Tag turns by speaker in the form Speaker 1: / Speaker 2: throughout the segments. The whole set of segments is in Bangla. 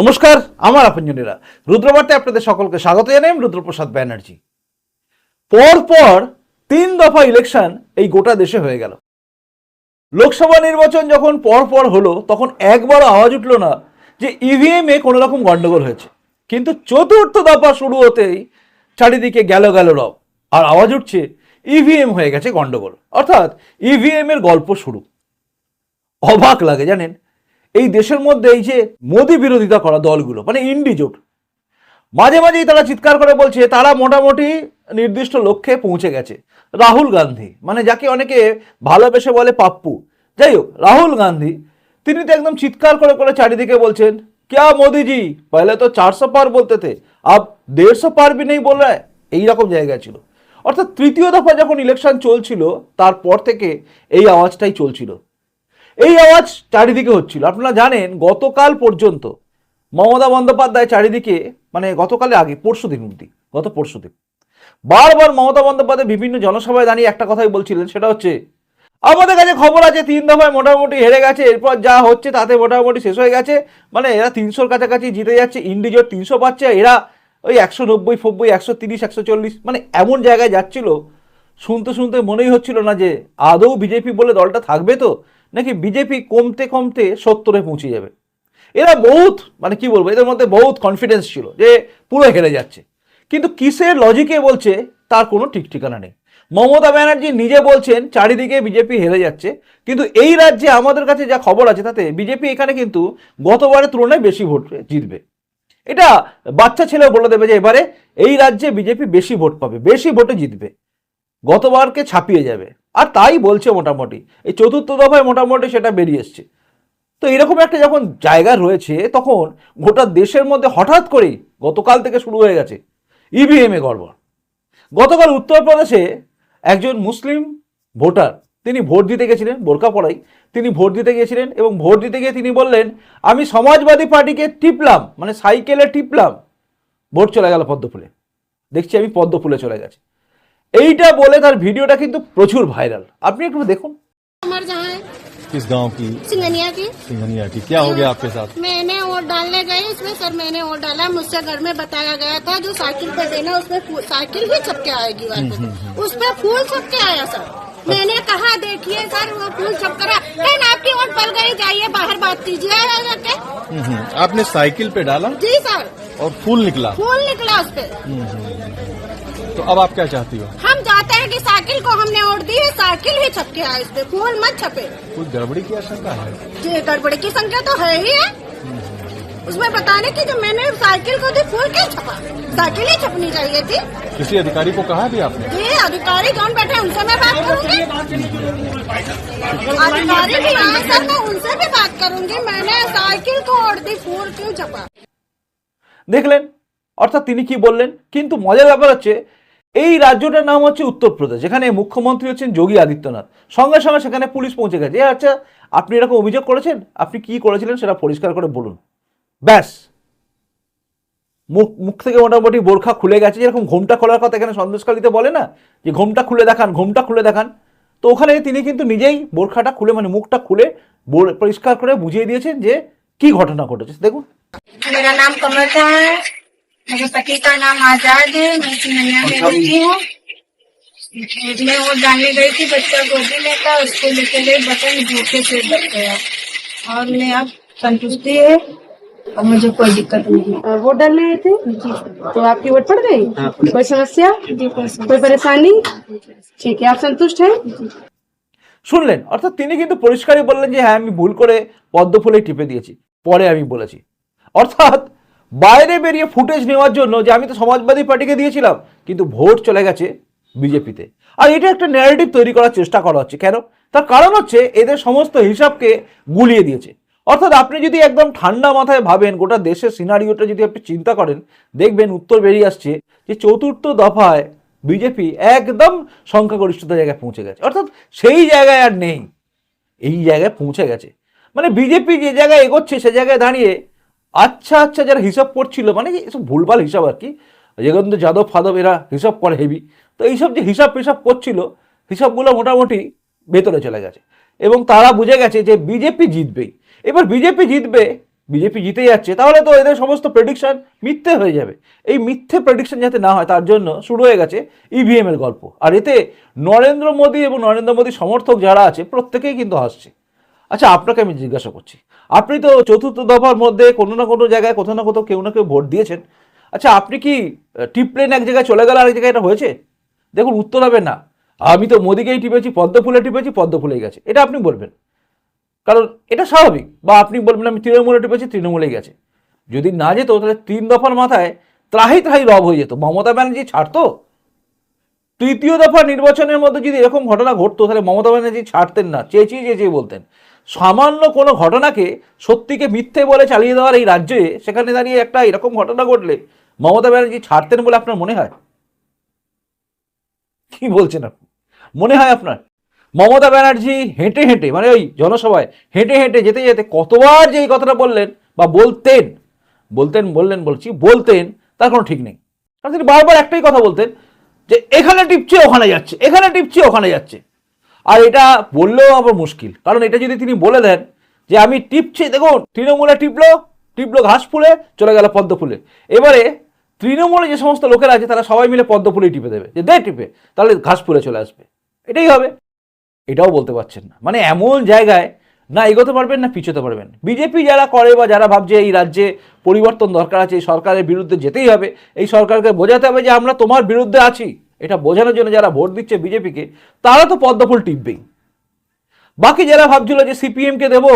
Speaker 1: নমস্কার, আমার আপনজনেরা। রুদ্রবার্তায় আপনাদের সকলকে স্বাগত জানাই, আমি রুদ্রপ্রসাদ ব্যানার্জি। পর পর তিন দফা ইলেকশন এই গোটা দেশে হয়ে গেল। লোকসভা নির্বাচন যখন পর পর হলো, তখন একবারও আওয়াজ উঠল না যে ইভিএম এ কোনো রকম গন্ডগোল হয়েছে। কিন্তু চতুর্থ দফা শুরু হতেই চারিদিকে গেল গেল রব। আর আওয়াজ উঠছে ইভিএম হয়ে গেছে গন্ডগোল। অর্থাৎ ইভিএম এর গল্প শুরু। অবাক লাগে, জানেন? এই দেশের মধ্যে এই যে মোদী বিরোধিতা করা দলগুলো মানে ইন্ডিজোট মাঝে মাঝেই তারা চিৎকার করে বলছে, তারা মোটামুটি নির্দিষ্ট লক্ষ্যে পৌঁছে গেছে। রাহুল গান্ধী মানে যাকে অনেকে ভালোবেসে বলে পাপ্পু। যাই হোক, রাহুল গান্ধী, তিনি তো একদম চিৎকার করে করে চারিদিকে বলছেন, ক্যা মোদিজি, পহলে তো চারশো পার বলতে থে আপ দেড়শো পার বি নেই বলে এইরকম জায়গা ছিল। অর্থাৎ তৃতীয় দফা যখন ইলেকশন চলছিল, তারপর থেকে এই আওয়াজটাই চলছিল। এই আওয়াজ চারিদিকে হচ্ছিল। আপনারা জানেন, গতকাল পর্যন্ত মমতা বন্দ্যোপাধ্যায় চারিদিকে মানে গতকালে আগে, পরশু দিন অব্দি গত পরশু দিন, বারবার মমতা বন্দ্যোপাধ্যায় বিভিন্ন জনসভায় দাঁড়িয়ে একটা কথাই বলছিলেন, সেটা হচ্ছে, আমাদের কাছে খবর আছে, তিন দফায় মোটামুটি হেরে গেছে, এরপর যা হচ্ছে তাতে মোটামুটি শেষ হয়ে গেছে। মানে এরা তিনশোর কাছাকাছি জিতে যাচ্ছে, ইন্ডিজোর তিনশো পাচ্ছে, এরা ওই একশো নব্বই ফব্বই একশো তিরিশ, একশো চল্লিশ মানে এমন জায়গায় যাচ্ছিল, শুনতে শুনতে মনেই হচ্ছিল না যে, আদৌ বিজেপি বলে দলটা থাকবে তো? নাকি বিজেপি কমতে কমতে সত্তরে পৌঁছে যাবে? এরা বহুত মানে কি বলব, এদের মধ্যে বহুত কনফিডেন্স ছিল যে পুরো হেরে যাচ্ছে। কিন্তু কিসের লজিকে বলছে, তার কোনো ঠিক ঠিকানা নেই। মমতা ব্যানার্জি নিজে বলছেন, চারিদিকে বিজেপি হেরে যাচ্ছে, কিন্তু এই রাজ্যে আমাদের কাছে যা খবর আছে, তাতে বিজেপি এখানে কিন্তু গতবারের তুলনায় বেশি ভোট জিতবে। এটা বাচ্চা ছেলে বলে দেবে যে এবারে এই রাজ্যে বিজেপি বেশি ভোট পাবে, বেশি ভোটে জিতবে। গতবারকে ছাপিয়ে যাবে। আর তাই বলছে মোটামুটি। এই চতুর্থ দফায় মোটামুটি সেটা বেরিয়ে এসছে। তো এরকম একটা যখন জায়গা রয়েছে, তখন গোটা দেশের মধ্যে হঠাৎ করেই গতকাল থেকে শুরু হয়ে গেছে ইভিএম এ গড়বড়। গতকাল উত্তরপ্রদেশে একজন মুসলিম ভোটার, তিনি ভোট দিতে গেছিলেন বোরকা পড়াই, তিনি ভোট দিতে গিয়েছিলেন এবং ভোট দিতে গিয়ে তিনি বললেন, আমি সমাজবাদী পার্টিকে টিপলাম মানে সাইকেলে টিপলাম, ভোট চলে গেল পদ্মফুলে। দেখছি আমি পদ্মফুলে চলে গেছে। এইটা বলে তার ভিডিওটা কিন্তু প্রচুর ভাইরাল আপনি একটু দেখুন
Speaker 2: उमर जहाँ है
Speaker 3: किस गांव की
Speaker 2: सिंगनिया की
Speaker 3: सिंघनिया की क्या हो गया आपके साथ
Speaker 2: मैंने वोट डालने गई उसमें सर मैंने वोट डाला मुझसे घर में बताया गया था जो साइकिल पे देना उसमें फूल- साइकिल ही छप के आएगी वापस उस पे फूल छप के आया सर मैंने कहा देखिए सर वो फूल छप कर आया। बहन आपकी वोट पल गई जाइए बाहर बात कीजिए आ जाके
Speaker 3: हम्म, आपने साइकिल पे डाला
Speaker 2: जी सर
Speaker 3: और फूल निकला
Speaker 2: फूल निकला उस पे
Speaker 3: तो अब आप क्या चाहती हो
Speaker 2: हम चाहते हैं कि साइकिल को हमने वोट दी है साइकिल ही छप के आए उस पे फूल मत छपे
Speaker 3: कुछ गड़बड़ी की आशंका है
Speaker 2: जी गड़बड़ी की संख्या तो है ही है उसमें बताने की जब मैंने साइकिल को दी फूल क्यों छपा साइकिल ही छपनी चाहिए थी
Speaker 3: किसी अधिकारी को कहा भी आपने
Speaker 2: ये अधिकारी कौन बैठे हैं, उनसे मैं बात करूंगी अधिकारी भी यहाँ सर मैं उनसे भी बात करूंगी मैंने साइकिल को और दी फूल क्यों छपा
Speaker 1: দেখলেন অর্থাৎ তিনি কি বললেন কিন্তু মজার ব্যাপার হচ্ছে এই রাজ্যটার নাম হচ্ছে উত্তরপ্রদেশ যেখানে মুখ্যমন্ত্রী হচ্ছেন যোগী আদিত্যনাথ। সঙ্গে সঙ্গে সেখানে পুলিশ পৌঁছে গেছে। আচ্ছা আপনি এরকম অভিযোগ করেছেন? আপনি কি করেছিলেন সেটা পরিষ্কার করে বলুন। ব্যাস। মুখ মুখ থেকে মোটামুটি বোরখা খুলে গেছে। যেরকম ঘোমটা খোলার কথা এখানে সন্দেশকালীতে বলে না? যে ঘোমটা খুলে দেখান, ঘোমটা খুলে দেখান। তো ওখানে তিনি কিন্তু নিজেই বোরখাটা খুলে মানে মুখটা খুলে পরিষ্কার করে বুঝিয়ে দিয়েছেন যে কি ঘটনা ঘটেছে। দেখুন।
Speaker 2: নাম मेरे पति का नाम आजाद है मैं सिंगनिया में रहती हूँ मैं वो जानने गई थी बच्चा गोदी में था उसको लेके गई बटन धोखे से दब गया और मैं अब संतुष्टि है और मुझे कोई दिक्कत नहीं है
Speaker 4: और वोट डालने आए थे तो आपकी वोट पड़ गई कोई समस्या
Speaker 2: जी कोई
Speaker 4: कोई परेशानी ठीक है आप संतुष्ट हैं
Speaker 1: শুনলেন অর্থাৎ তিনি কিন্তু পরিষ্কারই বললেন যে হ্যাঁ আমি ভুল করে পদ্ম ফুলে টিপে দিয়েছি পরে আমি বলেছি অর্থাৎ বাইরে বেরিয়ে ফুটেজ নেওয়ার জন্য যে আমি তো সমাজবাদী পার্টিকে দিয়েছিলাম, কিন্তু ভোট চলে গেছে বিজেপিতে। আর এটা একটা ন্যারেটিভ তৈরি করার চেষ্টা করা হচ্ছে। কেন? তার কারণ হচ্ছে এদের সমস্ত হিসাবকে গুলিয়ে দিয়েছে। অর্থাৎ আপনি যদি একদম ঠান্ডা মাথায় ভাবেন, গোটা দেশের সিনারিওটা যদি আপনি চিন্তা করেন, দেখবেন উত্তর বেরিয়ে আসছে যে চতুর্থ দফায় বিজেপি একদম সংখ্যাগরিষ্ঠতা জায়গায় পৌঁছে গেছে। অর্থাৎ সেই জায়গায় আর নেই। এই জায়গায় পৌঁছে গেছে। মানে বিজেপি যে জায়গায় এগোচ্ছে, সে জায়গায় দাঁড়িয়ে আচ্ছা আচ্ছা যারা হিসাব করছিল মানে এসব ভুলভাল হিসাব আর কি? যোগেন্দ্র যাদব, ফাদব, এরা হিসাব করে হেভি তো এইসব যে হিসাব ফিসাব করছিল, হিসাবগুলো মোটামুটি ভেতরে চলে গেছে। এবং তারা বুঝে গেছে যে বিজেপি জিতবেই। এবার বিজেপি জিতবে, বিজেপি জিতে যাচ্ছে, তাহলে তো এদের সমস্ত প্রেডিকশন মিথ্যে হয়ে যাবে। এই মিথ্যে প্রেডিকশন যাতে না হয়, তার জন্য শুরু হয়ে গেছে ইভিএম এর গল্প। আর এতে নরেন্দ্র মোদী এবং নরেন্দ্র মোদী সমর্থক যারা আছে, প্রত্যেকেই কিন্তু হাসছে। আচ্ছা আপনাকে আমি জিজ্ঞাসা করছি আপনি তো চতুর্থ দফার মধ্যে কোনো না কোনো জায়গায় কোথাও না কোথাও কেউ না কেউ ভোট দিয়েছেন। আচ্ছা আপনি কি টিপ প্লেন এক জায়গায় চলে গেল আরেক জায়গায় এটা হয়েছে? দেখুন, উত্তর হবে না। আমি তো মোদিকেই টিপেছি পদ্ম ফুলে টিপেছি পদ্ম ফুলেই গেছে। এটা আপনি বলবেন। কারণ এটা স্বাভাবিক। বা আপনি বলবেন, আমি তৃণমূলে টিপেছি তৃণমূলেই গেছে। যদি না যেত, তাহলে তিন দফার মাথায় ত্রাহি ত্রাহি রব হয়ে যেত। মমতা ব্যানার্জি ছাড়তো? তৃতীয় দফা নির্বাচনের মধ্যে যদি এরকম ঘটনা ঘটতো, তাহলে মমতা ব্যানার্জি ছাড়তেন না। চেঁচিয়ে চেঁচিয়ে বলতেন। সামান্য কোনো ঘটনাকে সত্যিকে মিথ্যে বলে চালিয়ে দেওয়ার এই রাজ্যে সেখানে দাঁড়িয়ে একটা এরকম ঘটনা ঘটলে মমতা ব্যানার্জি ছাড়তেন বলে আপনার মনে হয়? কি বলছেন আপনি? মনে হয় আপনার? মমতা ব্যানার্জি হেঁটে হেঁটে মানে ওই জনসভায় হেঁটে হেঁটে যেতে যেতে কতবার যে এই কথাটা বললেন বা বলতেন বলতেন, বললেন, বলছি, বলতেন, তার কোনো ঠিক নেই। কারণ তিনি বারবার একটাই কথা বলতেন যে, এখানে টিপছে, ওখানে যাচ্ছে, এখানে টিপছে, ওখানে যাচ্ছে। আর এটা বললেও আবার মুশকিল। কারণ এটা যদি তিনি বলে দেন যে আমি টিপছি, দেখুন, তৃণমূলে টিপলো টিপলো ঘাস ফুলে, চলে গেল পদ্ম ফুলে। এবারে তৃণমূলে যে সমস্ত লোকেরা আছে, তারা সবাই মিলে পদ্ম ফুলেই টিপে দেবে। যে দে টিপে, তাহলে ঘাস ফুলে চলে আসবে। এটাই হবে। এটাও বলতে পারছেন না। মানে এমন জায়গায় না এগোতে পারবেন, না পিছোতে পারবেন। বিজেপি যারা করে বা যারা ভাবছে এই রাজ্যে পরিবর্তন দরকার আছে, এই সরকারের বিরুদ্ধে যেতেই হবে, এই সরকারকে বোঝাতে হবে যে আমরা তোমার বিরুদ্ধে আছি। এটা বোঝানোর জন্য যারা ভোট দিচ্ছে বিজেপিকে, তারা তো পদ্মফুল টিপবেই। বাকি যারা ভাবছিল যে সিপিএমকে দেবো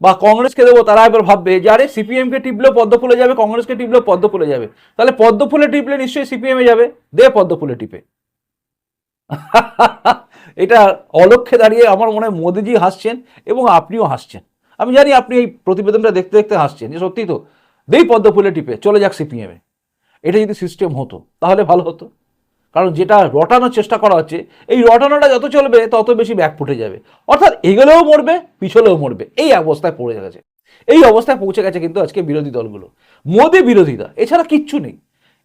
Speaker 1: বা কংগ্রেসকে দেবো, তারা এবার ভাববে যে আরে সিপিএমকে টিপলেও পদ্ম ফুলে যাবে, কংগ্রেসকে টিপলেও পদ্ম ফুলে যাবে। তাহলে পদ্ম ফুলে টিপলে নিশ্চয়ই সিপিএমে যাবে, দে পদ্ম ফুলে টিপে। এটা অলক্ষ্যে দাঁড়িয়ে আমার মনে হয় মোদিজি হাসছেন এবং আপনিও হাসছেন। আমি জানি আপনি এই প্রতিবেদনটা দেখতে দেখতে হাসছেন, যে সত্যি তো, দেই পদ্ম ফুলে টিপে, চলে যাক সিপিএমে। এটা যদি সিস্টেম হতো, তাহলে ভালো হতো। কারণ যেটা রটানোর চেষ্টা করা হচ্ছে, এই রটানোটা যত চলবে, তত বেশি ব্যাক ফুটে যাবে। অর্থাৎ এগোলেও মরবে, পিছলেও মরবে। এই অবস্থায় পড়ে গেছে। এই অবস্থায় পৌঁছে গেছে কিন্তু আজকে বিরোধী দলগুলো। মোদী বিরোধিতা এছাড়া কিচ্ছু নেই।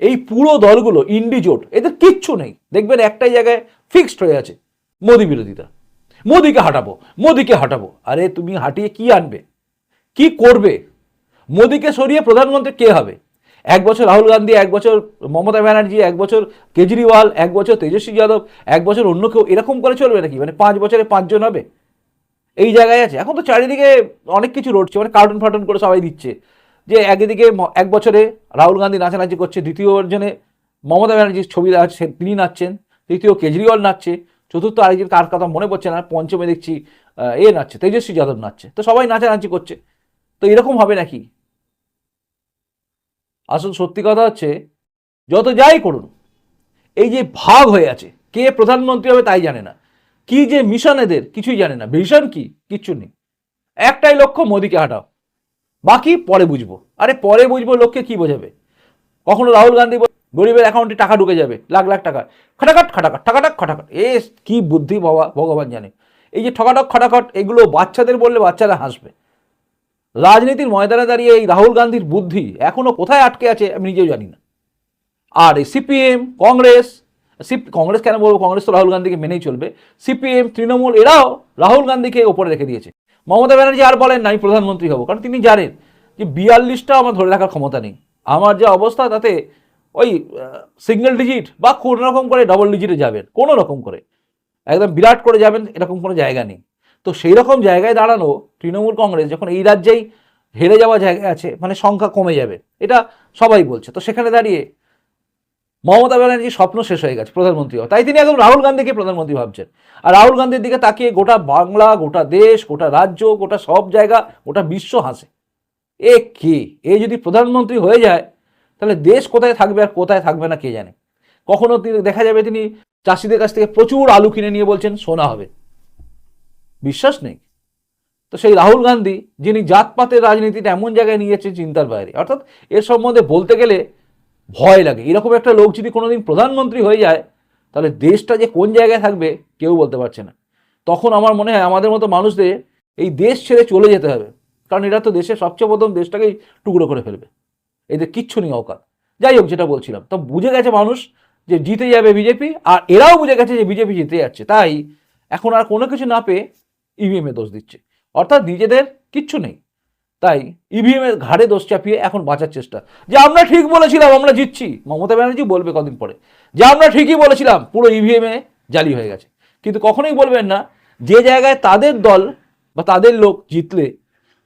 Speaker 1: এই পুরো দলগুলো, ইন্ডিজোট, এদের কিচ্ছু নেই। দেখবেন একটাই জায়গায় ফিক্সড হয়ে আছে মোদী বিরোধিতা মোদিকে হাঁটাবো মোদিকে হাঁটাবো। আরে তুমি হাঁটিয়ে কি আনবে? কি করবে? মোদিকে সরিয়ে প্রধানমন্ত্রী কে হবে? এক বছর রাহুল গান্ধী, এক বছর মমতা ব্যানার্জি, এক বছর কেজরিওয়াল, এক বছর তেজস্বী যাদব, এক বছর অন্য কেউ, এরকম করে চলবে নাকি? মানে পাঁচ বছরে পাঁচজন হবে? এই জায়গায় আছে। এখন তো চারিদিকে অনেক কিছু রটছে মানে কার্টুন ফার্টুন করে সবাই দিচ্ছে। যে একদিকে এক বছরে রাহুল গান্ধী নাচানাচি করছে, দ্বিতীয় অর্জনে মমতা ব্যানার্জির ছবি আছে তিনি নাচছেন, তৃতীয় কেজরিওয়াল নাচছে, চতুর্থ আরেকজন কার কথা মনে পড়ছে না, পঞ্চমে দেখছি এ নাচছে, তেজস্বী যাদব নাচছে। তো সবাই নাচানাচি করছে। তো এরকম হবে নাকি? আসল সত্যি কথা হচ্ছে, যত যাই করুন, এই যে ভাগ হয়ে আছে, কে প্রধানমন্ত্রী হবে তাই জানে না। কি যে মিশন এদের, কিছুই জানে না। ভিশন কি? কিচ্ছু নেই। একটাই লক্ষ্য, মোদিকে হাঁটাও। বাকি পরে বুঝব। আরে পরে বুঝব, লোককে কি বোঝাবে? কখনো রাহুল গান্ধী গরিবের অ্যাকাউন্টে টাকা ঢুকে যাবে, লাখ লাখ টাকা। খাটাখাট খাটাখাট ঠাকাটাক খাটাখাট। এ, কি বুদ্ধি বাবা, ভগবান জানে। এই যে ঠকাটক খাটাখট, এগুলো বাচ্চাদের বললে বাচ্চারা হাসবে। রাজনীতির ময়দানে দাঁড়িয়ে এই রাহুল গান্ধীর বুদ্ধি এখনও কোথায় আটকে আছে আমি নিজেও জানি না। আর এই সিপিএম, কংগ্রেস, সিপ, কংগ্রেস কেন বলব? কংগ্রেস তো রাহুল গান্ধীকে মেনেই চলবে। সিপিএম, তৃণমূল, এরাও রাহুল গান্ধীকে ওপরে রেখে দিয়েছে। মমতা ব্যানার্জি আর বলেন না, আমি প্রধানমন্ত্রী হব, কারণ তিনি জানেন যে বিয়াল্লিশটা আমার ধরে রাখার ক্ষমতা নেই। আমার যে অবস্থা, তাতে ওই সিঙ্গেল ডিজিট বা কোনো রকম করে ডবল ডিজিটে যাবেন, কোনো রকম করে। একদম বিরাট করে যাবেন, এরকম কোনো জায়গা নেই। তো সেই রকম জায়গায় দাঁড়ানো তৃণমূল কংগ্রেস যখন এই রাজ্যেই হেরে যাওয়া জায়গায় আছে মানে সংখ্যা কমে যাবে, এটা সবাই বলছে। তো সেখানে দাঁড়িয়ে মমতা ব্যানার্জির স্বপ্ন শেষ হয়ে গেছে প্রধানমন্ত্রী তাই তিনি এখন রাহুল গান্ধীকে প্রধানমন্ত্রী ভাবছেন। আর রাহুল গান্ধীর দিকে তাকিয়ে গোটা বাংলা, গোটা দেশ, গোটা রাজ্য, গোটা সব জায়গা, গোটা বিশ্ব হাসে। এ কে? এ যদি প্রধানমন্ত্রী হয়ে যায়, তাহলে দেশ কোথায় থাকবে আর কোথায় থাকবে না কে জানে? কখনো দেখা যাবে তিনি চাষিদের কাছ থেকে প্রচুর আলু কিনে নিয়ে বলছেন, সোনা হবে। বিশ্বাস নেই। তো সেই রাহুল গান্ধী, যিনি জাতপাতের রাজনীতিটা এমন জায়গায় নিয়ে যাচ্ছে চিন্তার বাইরে, অর্থাৎ এর সম্বন্ধে বলতে গেলে ভয় লাগে। এরকম একটা লোক যদি কোনোদিন প্রধানমন্ত্রী হয়ে যায়, তাহলে দেশটা যে কোন জায়গায় থাকবে কেউ বলতে পারছে না। তখন আমার মনে হয় আমাদের মতো মানুষদের এই দেশ ছেড়ে চলে যেতে হবে, কারণ এরা তো দেশের সবচেয়ে প্রথম দেশটাকেই টুকরো করে ফেলবে। এদের কিচ্ছু নেই অকাত। যাই হোক, যেটা বলছিলাম, তো বুঝে গেছে মানুষ যে জিতে যাবে বিজেপি, আর এরাও বুঝে গেছে যে বিজেপি জিতে যাচ্ছে। তাই এখন আর কোনো কিছু না পেয়ে ইভিএমে দোষ দিচ্ছে। অর্থাৎ নিজেদের কিচ্ছু নেই। তাই ইভিএম এর ঘাড়ে দোষ চাপিয়ে এখন বাঁচার চেষ্টা। যে আমরা ঠিক বলেছিলাম, আমরা জিতছি। মমতা ব্যানার্জি বলবে কদিন পরে। যে আমরা ঠিকই বলেছিলাম, পুরো ইভিএম এ জালি হয়ে গেছে। কিন্তু কখনোই বলবেন না, যে জায়গায় তাদের দল বা তাদের লোক জিতলে,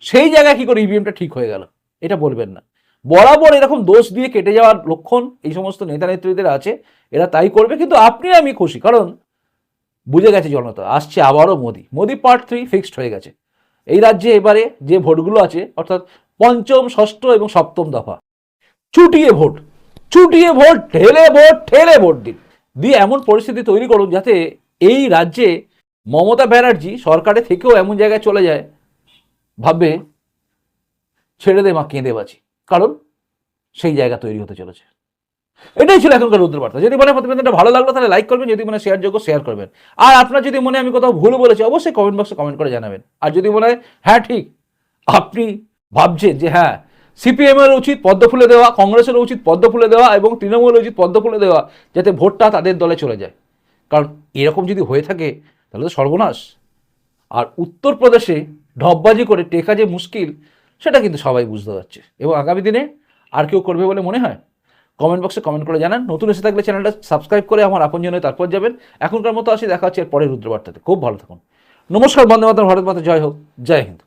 Speaker 1: সেই জায়গায় কি করে ইভিএমটা ঠিক হয়ে গেল? এটা বলবেন না। বরাবর এরকম দোষ দিয়ে কেটে যাওয়ার লক্ষণ এই সমস্ত নেতা নেত্রীদের আছে। এরা তাই করবে, কিন্তু আপনি আমি খুশি। কারণ বুঝে গেছে জনতা, আসছে আবারও Modi. Modi part three fixed হয়ে গেছে। এই রাজ্যে এবারে যে ভোটগুলো আছে, অর্থাৎ পঞ্চম, ষষ্ঠ এবং সপ্তম দফা, চুটিয়ে ভোট চুটিয়ে ভোট, ঠেলে ভোট ঠেলে ভোট দিন। দিয়ে এমন পরিস্থিতি তৈরি করুন যাতে এই রাজ্যে মমতা ব্যানার্জি সরকারে থেকেও এমন জায়গায় চলে যায়, ভাববে ছেড়ে দে মা, কেঁদে বাঁচি। কারণ সেই জায়গা তৈরি হতে চলেছে। এটাই ছিল এখনকার রুদ্রবার্তা যদি মনে প্রতিবেদনটা ভালো লাগল, তাহলে লাইক করবেন, যদি মনে হয় শেয়ার যোগ্য শেয়ার করবেন। আর আপনার যদি মনে আমি কোথাও ভুল বলেছি, অবশ্যই কমেন্ট বক্সে কমেন্ট করে জানাবেন। আর যদি মনে হয় হ্যাঁ ঠিক, আপনি ভাবছেন যে হ্যাঁ সিপিএম এর উচিত পদ্ম ফুলে দেওয়া, কংগ্রেসের উচিত পদ্ম ফুলে দেওয়া এবং তৃণমূলের উচিত পদ্ম ফুলে দেওয়া, যাতে ভোটটা তাদের দলে চলে যায়। কারণ এরকম যদি হয়ে থাকে, তাহলে তো সর্বনাশ। আর উত্তরপ্রদেশে ঢপবাজি করে টেকা যে মুশকিল, সেটা কিন্তু সবাই বুঝতে পারছে। এবং আগামী দিনে আর কেউ করবে বলে মনে হয়? কমেন্ট বক্সে কমেন্ট করে জানান। নতুন এসে থাকলে চ্যানেলটা সাবস্ক্রাইব করে আমার আপনজনে তারপর যাবেন। এখনকার মতো আসি, দেখা হচ্ছে এর পরের রুদ্রবার্তাতে। খুব ভালো থাকুন। নমস্কার, বন্দে মাতরম, ভারত মাতা, জয় হোক। জয় হিন্দ।